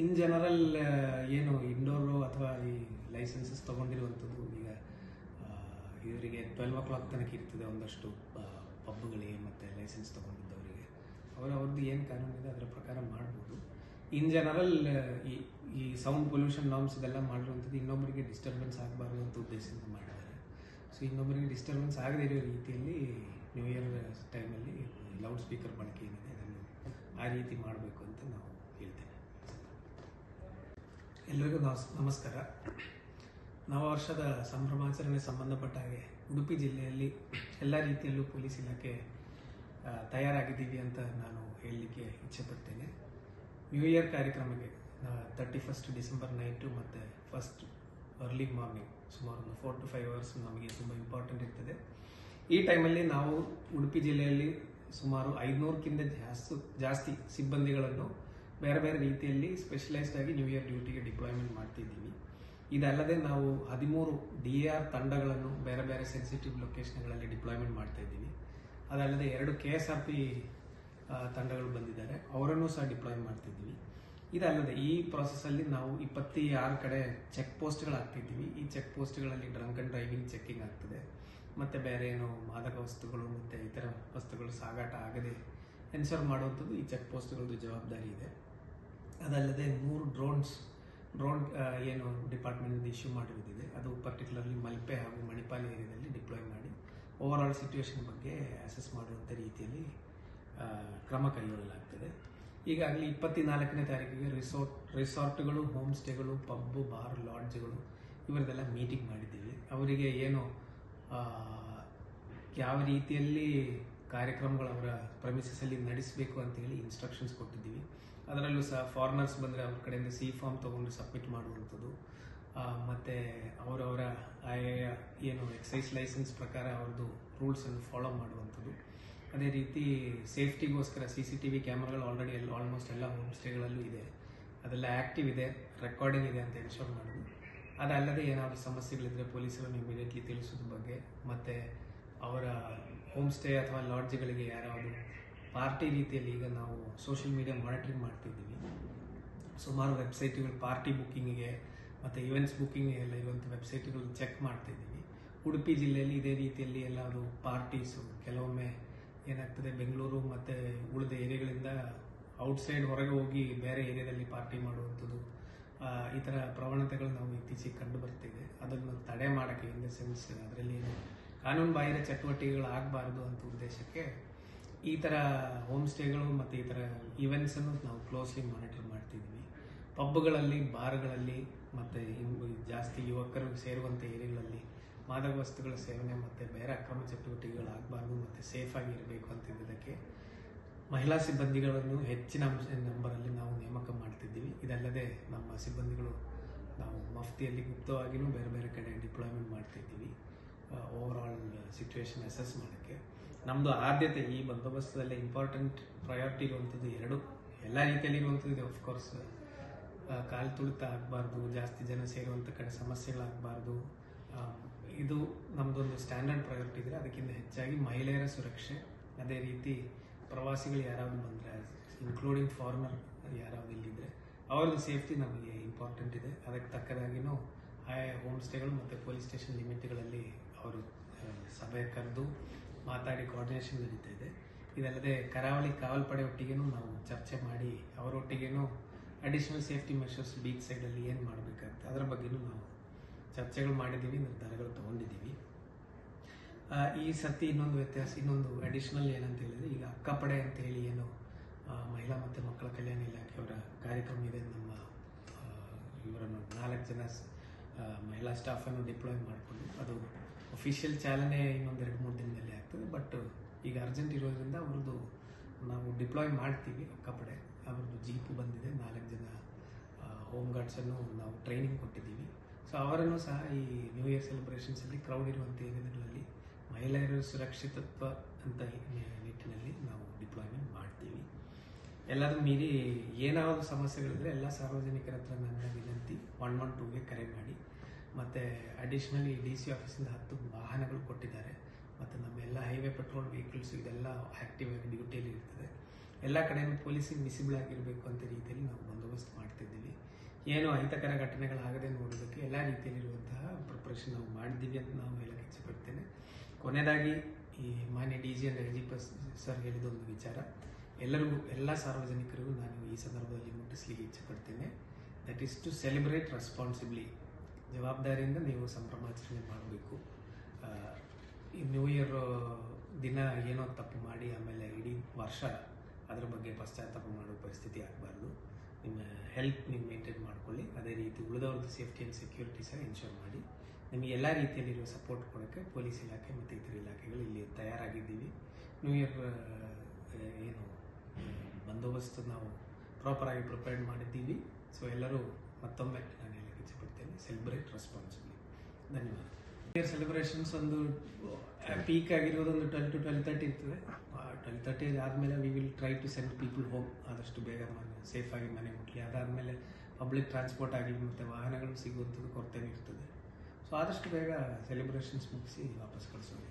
In general ಏನು indoor ಅಥವಾ ಈ ಲೈಸೆನ್ಸಸ್ ತೊಗೊಂಡಿರುವಂಥದ್ದು ಈಗ ಇವರಿಗೆ ಟ್ವೆಲ್ವ್ ಓ ಕ್ಲಾಕ್ ತನಕ ಇರ್ತದೆ ಒಂದಷ್ಟು ಪಬ್ಗಳಿಗೆ ಮತ್ತು ಲೈಸೆನ್ಸ್ ತೊಗೊಂಡಿದ್ದವರಿಗೆ. ಅವರು ಅವ್ರದ್ದು ಏನು ಕಾನೂನಿದೆ ಅದರ ಪ್ರಕಾರ ಮಾಡ್ಬೋದು. ಇನ್ ಜನರಲ್ ಈ ಈ ಸೌಂಡ್ ಪೊಲ್ಯೂಷನ್ ನಾರ್ಮ್ಸ್ ಇದೆಲ್ಲ ಮಾಡಿರುವಂಥದ್ದು ಇನ್ನೊಬ್ಬರಿಗೆ ಡಿಸ್ಟರ್ಬೆನ್ಸ್ ಆಗಬಾರ್ದು ಅಂತ ಉದ್ದೇಶದಿಂದ ಮಾಡಿದ್ದಾರೆ. ಸೊ ಇನ್ನೊಬ್ಬರಿಗೆ ಡಿಸ್ಟರ್ಬೆನ್ಸ್ ಆಗದೇ ಇರೋ ರೀತಿಯಲ್ಲಿ ನ್ಯೂ ಇಯರ್ ಟೈಮಲ್ಲಿ ಲೌಡ್ ಸ್ಪೀಕರ್ ಬಳಕೆ ಏನಿದೆ ಆ ರೀತಿ ಮಾಡಬೇಕು ಅಂತ ನಾವು ಎಲ್ಲರಿಗೂ ನಮಸ್, ನಮಸ್ಕಾರ. ನವವರ್ಷದ ಸಂಭ್ರಮಾಚರಣೆ ಸಂಬಂಧಪಟ್ಟ ಹಾಗೆ ಉಡುಪಿ ಜಿಲ್ಲೆಯಲ್ಲಿ ಎಲ್ಲ ರೀತಿಯಲ್ಲೂ ಪೊಲೀಸ್ ಇಲಾಖೆ ತಯಾರಾಗಿದ್ದೀವಿ ಅಂತ ನಾನು ಹೇಳಲಿಕ್ಕೆ ಇಚ್ಛೆಪಡ್ತೇನೆ. ನ್ಯೂ ಇಯರ್ ಕಾರ್ಯಕ್ರಮಕ್ಕೆ ತರ್ಟಿ ಫಸ್ಟ್ ಡಿಸೆಂಬರ್ ನೈಟು ಮತ್ತು ಫಸ್ಟ್ ಅರ್ಲಿ ಮಾರ್ನಿಂಗ್ ಸುಮಾರು ಒಂದು ಫೋರ್ ಟು ಫೈವ್ ಅವರ್ಸ್ ನಮಗೆ ತುಂಬ ಇಂಪಾರ್ಟೆಂಟ್ ಇರ್ತದೆ. ಈ ಟೈಮಲ್ಲಿ ನಾವು ಉಡುಪಿ ಜಿಲ್ಲೆಯಲ್ಲಿ ಸುಮಾರು ಐದುನೂರಕ್ಕಿಂತ ಜಾಸ್ತಿ ಜಾಸ್ತಿ ಸಿಬ್ಬಂದಿಗಳನ್ನು ಬೇರೆ ಬೇರೆ ರೀತಿಯಲ್ಲಿ ಸ್ಪೆಷಲೈಸ್ಡ್ ಆಗಿ ನ್ಯೂ ಇಯರ್ ಡ್ಯೂಟಿಗೆ ಡಿಪ್ಲಾಯ್ಮೆಂಟ್ ಮಾಡ್ತಿದ್ದೀವಿ. ಇದಲ್ಲದೆ ನಾವು ಹದಿಮೂರು ಡಿ ಆರ್ ತಂಡಗಳನ್ನು ಬೇರೆ ಬೇರೆ ಸೆನ್ಸಿಟಿವ್ ಲೊಕೇಶನ್ಗಳಲ್ಲಿ ಡಿಪ್ಲಾಯ್ಮೆಂಟ್ ಮಾಡ್ತಾ ಇದ್ದೀವಿ ಅದಲ್ಲದೆ ಎರಡು ಕೆ ಎಸ್ ಆರ್ ಪಿ ತಂಡಗಳು ಬಂದಿದ್ದಾರೆ. ಅವರನ್ನು ಸಹ ಡಿಪ್ಲಾಯ್ ಮಾಡ್ತಿದ್ದೀವಿ. ಇದಲ್ಲದೆ ಈ ಪ್ರಾಸೆಸ್ಸಲ್ಲಿ ನಾವು ಇಪ್ಪತ್ತಿ ಆರು ಕಡೆ ಚೆಕ್ ಪೋಸ್ಟ್ಗಳು ಹಾಕ್ತಿದ್ದೀವಿ. ಈ ಚೆಕ್ ಪೋಸ್ಟ್ಗಳಲ್ಲಿ ಡ್ರಂಕ್ ಆ್ಯಂಡ್ ಡ್ರೈವಿಂಗ್ ಚೆಕ್ಕಿಂಗ್ ಆಗ್ತದೆ. ಮತ್ತು ಬೇರೆ ಏನು ಮಾದಕ ವಸ್ತುಗಳು ಮತ್ತು ಇತರ ವಸ್ತುಗಳು ಸಾಗಾಟ ಆಗದೆ ಎನ್ಶೋರ್ ಮಾಡುವಂಥದ್ದು ಈ ಚೆಕ್ ಪೋಸ್ಟ್ಗಳದ್ದು ಜವಾಬ್ದಾರಿ ಇದೆ. ಅದಲ್ಲದೆ ಮೂರು ಡ್ರೋನ್ಸ್ ಡ್ರೋನ್ ಏನು ಡಿಪಾರ್ಟ್ಮೆಂಟ್ ಇಶ್ಯೂ ಮಾಡಿರೋದಿದೆ ಅದು ಪರ್ಟಿಕ್ಯುಲರ್ಲಿ ಮಲ್ಪೆ ಹಾಗೂ ಮಣಿಪಾಲ್ ಏರಿಯಾದಲ್ಲಿ ಡಿಪ್ಲಾಯ್ ಮಾಡಿ ಓವರ್ ಆಲ್ ಸಿಚುವೇಶನ್ ಬಗ್ಗೆ ಅಸೆಸ್ ಮಾಡುವಂಥ ರೀತಿಯಲ್ಲಿ ಕ್ರಮ ಕೈಗೊಳ್ಳಲಾಗ್ತದೆ. ಈಗಾಗಲೇ ಇಪ್ಪತ್ನಾಲ್ಕನೇ ತಾರೀಕಿಗೆ ರಿಸೋರ್ಟ್ ರಿಸಾರ್ಟ್ಗಳು ಹೋಮ್ ಸ್ಟೇಗಳು ಪಬ್ಬು ಬಾರ್ ಲಾಡ್ಜ್ಗಳು ಇವರದೆಲ್ಲ ಮೀಟಿಂಗ್ ಮಾಡಿದ್ದೀವಿ. ಅವರಿಗೆ ಏನು ಯಾವ ರೀತಿಯಲ್ಲಿ ಕಾರ್ಯಕ್ರಮಗಳು ಅವರ ಪ್ರಮಿಸಸಲ್ಲಿ ನಡೆಸಬೇಕು ಅಂತೇಳಿ ಇನ್ಸ್ಟ್ರಕ್ಷನ್ಸ್ ಕೊಟ್ಟಿದ್ದೀವಿ. ಅದರಲ್ಲೂ ಸಹ ಫಾರಿನರ್ಸ್ ಬಂದರೆ ಅವ್ರ ಕಡೆಯಿಂದ ಸಿ ಫಾರ್ಮ್ ತೊಗೊಂಡು ಸಬ್ಮಿಟ್ ಮಾಡುವಂಥದ್ದು. ಮತ್ತು ಅವರವರ ಆ ಏನು ಎಕ್ಸೈಸ್ ಲೈಸೆನ್ಸ್ ಪ್ರಕಾರ ಅವ್ರದ್ದು ರೂಲ್ಸನ್ನು ಫಾಲೋ ಮಾಡುವಂಥದ್ದು. ಅದೇ ರೀತಿ ಸೇಫ್ಟಿಗೋಸ್ಕರ ಸಿ ಸಿ ಟಿ ವಿ ಕ್ಯಾಮ್ರಾಗಳು ಆಲ್ರೆಡಿ ಎಲ್ಲ ಆಲ್ಮೋಸ್ಟ್ ಎಲ್ಲ ಹೋಮ್ ಸ್ಟೇಗಳಲ್ಲೂ ಇದೆ. ಅದೆಲ್ಲ ಆ್ಯಕ್ಟಿವ್ ಇದೆ ರೆಕಾರ್ಡಿಂಗ್ ಇದೆ ಅಂತ ಎನ್ಶೋರ್ ಮಾಡೋದು. ಅದಲ್ಲದೆ ಏನಾದರೂ ಸಮಸ್ಯೆಗಳಿದ್ದರೆ ಪೊಲೀಸರನ್ನು ಇಮಿಡಿಯೇಟ್ಲಿ ತಿಳಿಸೋದ್ರ ಬಗ್ಗೆ, ಮತ್ತು ಅವರ ಹೋಮ್ ಸ್ಟೇ ಅಥವಾ ಲಾಡ್ಜ್ಗಳಿಗೆ ಯಾರಾದರೂ ಪಾರ್ಟಿ ರೀತಿಯಲ್ಲಿ ಈಗ ನಾವು ಸೋಷಿಯಲ್ ಮೀಡಿಯಾ ಮಾನಿಟರಿಂಗ್ ಮಾಡ್ತಿದ್ದೀವಿ. ಸುಮಾರು ವೆಬ್ಸೈಟ್ಗಳು ಪಾರ್ಟಿ ಬುಕ್ಕಿಂಗ್ಗೆ ಮತ್ತು ಇವೆಂಟ್ಸ್ ಬುಕ್ಕಿಂಗ್ ಎಲ್ಲ ಇರುವಂಥ ವೆಬ್ಸೈಟ್ಗಳು ಚೆಕ್ ಮಾಡ್ತಾ ಇದ್ದೀವಿ ಉಡುಪಿ ಜಿಲ್ಲೆಯಲ್ಲಿ ಇದೇ ರೀತಿಯಲ್ಲಿ ಎಲ್ಲಾದರೂ ಪಾರ್ಟೀಸು ಕೆಲವೊಮ್ಮೆ ಏನಾಗ್ತದೆ ಬೆಂಗಳೂರು ಮತ್ತು ಉಳಿದ ಏರಿಯಾಗಳಿಂದ ಔಟ್ಸೈಡ್ ಹೊರಗೆ ಹೋಗಿ ಬೇರೆ ಏರಿಯಾದಲ್ಲಿ ಪಾರ್ಟಿ ಮಾಡುವಂಥದ್ದು ಈ ಥರ ಪ್ರವಣತೆಗಳು ನಾವು ಇತ್ತೀಚೆಗೆ ಕಂಡು ಬರ್ತಿದೆ. ಅದನ್ನು ತಡೆ ಮಾಡೋಕ್ಕೆ ಇನ್ ದ ಸೆನ್ಸ್ ಅದರಲ್ಲಿ ಕಾನೂನು ಬಾಹಿರ ಚಟುವಟಿಕೆಗಳು ಆಗಬಾರ್ದು ಅಂತ ಉದ್ದೇಶಕ್ಕೆ ಈ ಥರ ಹೋಮ್ ಸ್ಟೇಗಳು ಮತ್ತು ಈ ಥರ ಇವೆಂಟ್ಸನ್ನು ನಾವು ಕ್ಲೋಸ್ಲಿ ಮಾನಿಟರ್ ಮಾಡ್ತಿದ್ವಿ. ಪಬ್ಗಳಲ್ಲಿ ಬಾರ್ಗಳಲ್ಲಿ ಮತ್ತು ಜಾಸ್ತಿ ಯುವಕರು ಸೇರುವಂಥ ಏರಿಯಾಗಳಲ್ಲಿ ಮಾದಕ ವಸ್ತುಗಳ ಸೇವನೆ ಮತ್ತು ಬೇರೆ ಅಕ್ರಮ ಚಟುವಟಿಕೆಗಳು ಆಗಬಾರ್ದು ಮತ್ತು ಸೇಫಾಗಿ ಇರಬೇಕು ಅಂತಿದ್ದಕ್ಕೆ ಮಹಿಳಾ ಸಿಬ್ಬಂದಿಗಳನ್ನು ಹೆಚ್ಚಿನ ಅಂಶ, ನಂಬರಲ್ಲಿ ನಾವು ನೇಮಕ ಮಾಡ್ತಿದ್ದೀವಿ. ಇದಲ್ಲದೆ ನಮ್ಮ ಸಿಬ್ಬಂದಿಗಳು ನಾವು ಮಫ್ತಿಯಲ್ಲಿ ಗುಪ್ತವಾಗಿಯೂ ಬೇರೆ ಬೇರೆ ಕಡೆ ಡಿಪ್ಲಾಯ್ಮೆಂಟ್ ಮಾಡ್ತಿದ್ದೀವಿ. ಓವರ್ ಆಲ್ ಸಿಚುವೇಶನ್ ಅಸೆಸ್ ಮಾಡೋಕ್ಕೆ. ನಮ್ಮದು ಆದ್ಯತೆ ಈ ಬಂದೋಬಸ್ತದಲ್ಲಿ ಇಂಪಾರ್ಟೆಂಟ್ ಪ್ರಯಾರಿಟಿ ಇರುವಂಥದ್ದು ಎರಡು. ಎಲ್ಲ ರೀತಿಯಲ್ಲಿ ಇರುವಂಥದ್ದು ಇದೆ ಆಫ್ಕೋರ್ಸ್ ಕಾಲು ತುಳಿತ ಆಗಬಾರ್ದು, ಜಾಸ್ತಿ ಜನ ಸೇರುವಂಥ ಕಡೆ ಸಮಸ್ಯೆಗಳಾಗಬಾರ್ದು. ಇದು ನಮ್ಮದೊಂದು ಸ್ಟ್ಯಾಂಡರ್ಡ್ ಪ್ರಯಾರಿಟಿ ಇದೆ ಅದಕ್ಕಿಂತ ಹೆಚ್ಚಾಗಿ ಮಹಿಳೆಯರ ಸುರಕ್ಷೆ. ಅದೇ ರೀತಿ ಪ್ರವಾಸಿಗಳು ಯಾರಾದರೂ ಬಂದರೆ ಇನ್ಕ್ಲೂಡಿಂಗ್ ಫಾರಿನರ್ ಯಾರಾದ್ರು ಇಲ್ಲಿದ್ದರೆ ಅವ್ರದ್ದು ಸೇಫ್ಟಿ ನಮಗೆ ಇಂಪಾರ್ಟೆಂಟ್ ಇದೆ. ಅದಕ್ಕೆ ತಕ್ಕದಾಗಿನೂ ಆಯಾ ಹೋಮ್ ಸ್ಟೇಗಳು ಮತ್ತು ಪೊಲೀಸ್ ಸ್ಟೇಷನ್ ಲಿಮಿಟ್ಗಳಲ್ಲಿ ಅವರು ಸಭೆ ಕರೆದು ಮಾತಾಡಿ ಕೋಆರ್ಡಿನೇಷನ್ ನಡೀತಾ ಇದೆ. ಇದಲ್ಲದೆ ಕರಾವಳಿ ಕಾವಲ್ ಪಡೆ ಒಟ್ಟಿಗೆನೂ ನಾವು ಚರ್ಚೆ ಮಾಡಿ ಅವರೊಟ್ಟಿಗೇನು ಅಡಿಷನಲ್ ಸೇಫ್ಟಿ ಮೆಷರ್ಸ್ ಬೀಚ್ ಸೈಡಲ್ಲಿ ಏನು ಮಾಡಬೇಕಂತ, ಅದರ ಬಗ್ಗೆನೂ ನಾವು ಚರ್ಚೆಗಳು ಮಾಡಿದ್ದೀವಿ, ನಿರ್ಧಾರಗಳು ತೊಗೊಂಡಿದ್ದೀವಿ. ಈ ಸತಿ ಇನ್ನೊಂದು ವ್ಯತ್ಯಾಸ, ಇನ್ನೊಂದು ಅಡಿಷನಲ್ ಏನಂತ ಹೇಳಿದ್ರೆ, ಈಗ ಅಕ್ಕಪಡೆ ಅಂತ ಹೇಳಿ ಏನು ಮಹಿಳಾ ಮತ್ತು ಮಕ್ಕಳ ಕಲ್ಯಾಣ ಇಲಾಖೆಯವರ ಕಾರ್ಯಕ್ರಮ ಇದೆ ನಮ್ಮ ಇವರನ್ನು ನಾಲ್ಕು ಜನ ಮಹಿಳಾ ಸ್ಟಾಫನ್ನು ಡಿಪ್ಲಾಯ್ ಮಾಡಿಕೊಂಡು ಅದು ಅಫಿಷಿಯಲ್ ಚಾಲನೆ ಇನ್ನೊಂದು ಎರಡು ಮೂರು ದಿನದಲ್ಲಿ ಆಗ್ತದೆ. ಬಟ್ ಈಗ ಅರ್ಜೆಂಟ್ ಇರೋದ್ರಿಂದ ಅವ್ರದ್ದು ನಾವು ಡಿಪ್ಲಾಯ್ ಮಾಡ್ತೀವಿ ಅಕ್ಕಪಡೆ. ಅವ್ರದ್ದು ಜೀಪು ಬಂದಿದೆ. ನಾಲ್ಕು ಜನ ಹೋಮ್ ಗಾರ್ಡ್ಸನ್ನು ನಾವು ಟ್ರೈನಿಂಗ್ ಕೊಟ್ಟಿದ್ದೀವಿ. ಸೊ ಅವರನ್ನು ಸಹ ಈ ನ್ಯೂ ಇಯರ್ ಸೆಲೆಬ್ರೇಷನ್ಸಲ್ಲಿ ಕ್ರೌಡ್ ಇರುವಂಥ ಏರಿಯಾಗಳಲ್ಲಿ ಮಹಿಳೆಯರ ಸುರಕ್ಷಿತತ್ವ ಅಂತ ನಿಟ್ಟಿನಲ್ಲಿ ನಾವು ಡಿಪ್ಲಾಯ್ಮೆಂಟ್ ಮಾಡ್ತೀವಿ. ಎಲ್ಲದನ್ನು ಮೀರಿ ಏನಾದರೂ ಸಮಸ್ಯೆಗಳಿದ್ರೆ ಎಲ್ಲ ಸಾರ್ವಜನಿಕರ ಹತ್ರ ನನ್ನ ವಿನಂತಿ ಒನ್ ಒನ್ ಟೂಗೆ ಕರೆ ಮಾಡಿ. ಮತ್ತು ಅಡಿಷ್ನಲಿ ಡಿ ಸಿ ಆಫೀಸಿಂದ ಹತ್ತು ವಾಹನಗಳು ಕೊಟ್ಟಿದ್ದಾರೆ. ಮತ್ತು ನಮ್ಮ ಎಲ್ಲ ಹೈವೇ ಪೆಟ್ರೋಲ್ ವೆಹಿಕಲ್ಸ್ ಇದೆಲ್ಲ ಆ್ಯಕ್ಟಿವ್ ಆಗಿ ಡ್ಯೂಟಿಯಲ್ಲಿ ಇರ್ತದೆ. ಎಲ್ಲ ಕಡೆಯೂ ಪೊಲೀಸಿಗೆ ವಿಸಿಬಲ್ ಆಗಿರಬೇಕು ಅಂತ ರೀತಿಯಲ್ಲಿ ನಾವು ಬಂದೋಬಸ್ತ್ ಮಾಡ್ತಿದ್ದೀವಿ. ಏನು ಅಹಿತಕರ ಘಟನೆಗಳಾಗದೆ ನೋಡೋದಕ್ಕೆ ಎಲ್ಲ ರೀತಿಯಲ್ಲಿರುವಂತಹ ಪ್ರಿಪ್ರೇಷನ್ ನಾವು ಮಾಡಿದ್ದೀವಿ ಅಂತ ನಾವು ಹೇಳಕ್ಕೆ ಇಚ್ಛಪಡ್ತೇನೆ. ಕೊನೆಯದಾಗಿ ಈ ಮಾನ್ಯ ಡಿ ಜಿ ಐ ಜಿ ಪಸ್ ಸರ್ ಹೇಳಿದೊಂದು ವಿಚಾರ. ಎಲ್ಲರಿಗೂ, ಎಲ್ಲ ಸಾರ್ವಜನಿಕರಿಗೂ ನಾನು ಈ ಸಂದರ್ಭದಲ್ಲಿ ಮುಟ್ಟಿಸ್ಲಿಕ್ಕೆ ಇಚ್ಛೆಪಡ್ತೇನೆ. That is to celebrate responsibly ಜವಾಬ್ದಾರಿಯಿಂದ ನೀವು ಸಂಭ್ರಮಾಚರಣೆ ಮಾಡಬೇಕು. ಈ ನ್ಯೂ ಇಯರ್ ದಿನ ಏನೋ ತಪ್ಪು ಮಾಡಿ, ಆಮೇಲೆ ಇಡೀ ವರ್ಷ ಅದರ ಬಗ್ಗೆ ಪಶ್ಚಾತ್ತಾಪ ಮಾಡೋ ಪರಿಸ್ಥಿತಿ ಆಗಬಾರ್ದು. ನಿಮ್ಮ ಹೆಲ್ತ್ ನೀವು ಮೇಂಟೈನ್ ಮಾಡ್ಕೊಳ್ಳಿ. ಅದೇ ರೀತಿ ಉಳಿದವ್ರದ್ದು ಸೇಫ್ಟಿ ಆ್ಯಂಡ್ ಸೆಕ್ಯೂರಿಟಿ ಸಹ ಇನ್ಶೂರ್ ಮಾಡಿ. ನಿಮಗೆ ಎಲ್ಲ ರೀತಿಯಲ್ಲಿರುವ ಸಪೋರ್ಟ್ ಕೊಡೋಕ್ಕೆ ಪೊಲೀಸ್ ಇಲಾಖೆ ಮತ್ತು ಇತರ ಇಲಾಖೆಗಳು ಇಲ್ಲಿ ತಯಾರಾಗಿದ್ದೀವಿ. ನ್ಯೂ ಇಯರ್ ಏನು ಬಂದೋಬಸ್ತ್ ನಾವು ಪ್ರಾಪರಾಗಿ ಪ್ರಿಪೇರ್ಡ್ ಮಾಡಿದ್ದೀವಿ. ಸೊ ಎಲ್ಲರೂ ಮತ್ತೊಮ್ಮೆ ಸೆಲೆಬ್ರೇಟ್ ರೆಸ್ಪಾನ್ಸಿಬ್ಲಿ ಧನ್ಯವಾದ. ಇಯರ್ ಸೆಲೆಬ್ರೇಷನ್ಸ್ ಒಂದು ಪೀಕ್ ಆಗಿರೋದು ಒಂದು ಟ್ವೆಲ್ ಟು ಟ್ವೆಲ್ ತರ್ಟಿ ಇರ್ತದೆ. ಟ್ವೆಲ್ ತರ್ಟಿ ಆದಮೇಲೆ we will try to send people home ಆದಷ್ಟು ಬೇಗ ಮನೆ ಸೇಫಾಗಿ ಮನೆ ಮುಟ್ಲಿ. ಅದಾದಮೇಲೆ ಪಬ್ಲಿಕ್ ಟ್ರಾನ್ಸ್ಪೋರ್ಟ್ ಆಗಲಿ, ಮತ್ತು ವಾಹನಗಳು ಸಿಗುವಂಥದ್ದು ಕೊರತೆ ಇರ್ತದೆ. ಸೊ ಆದಷ್ಟು ಬೇಗ ಸೆಲೆಬ್ರೇಷನ್ಸ್ ಮುಗಿಸಿ ವಾಪಸ್ ಕಳಿಸೋದು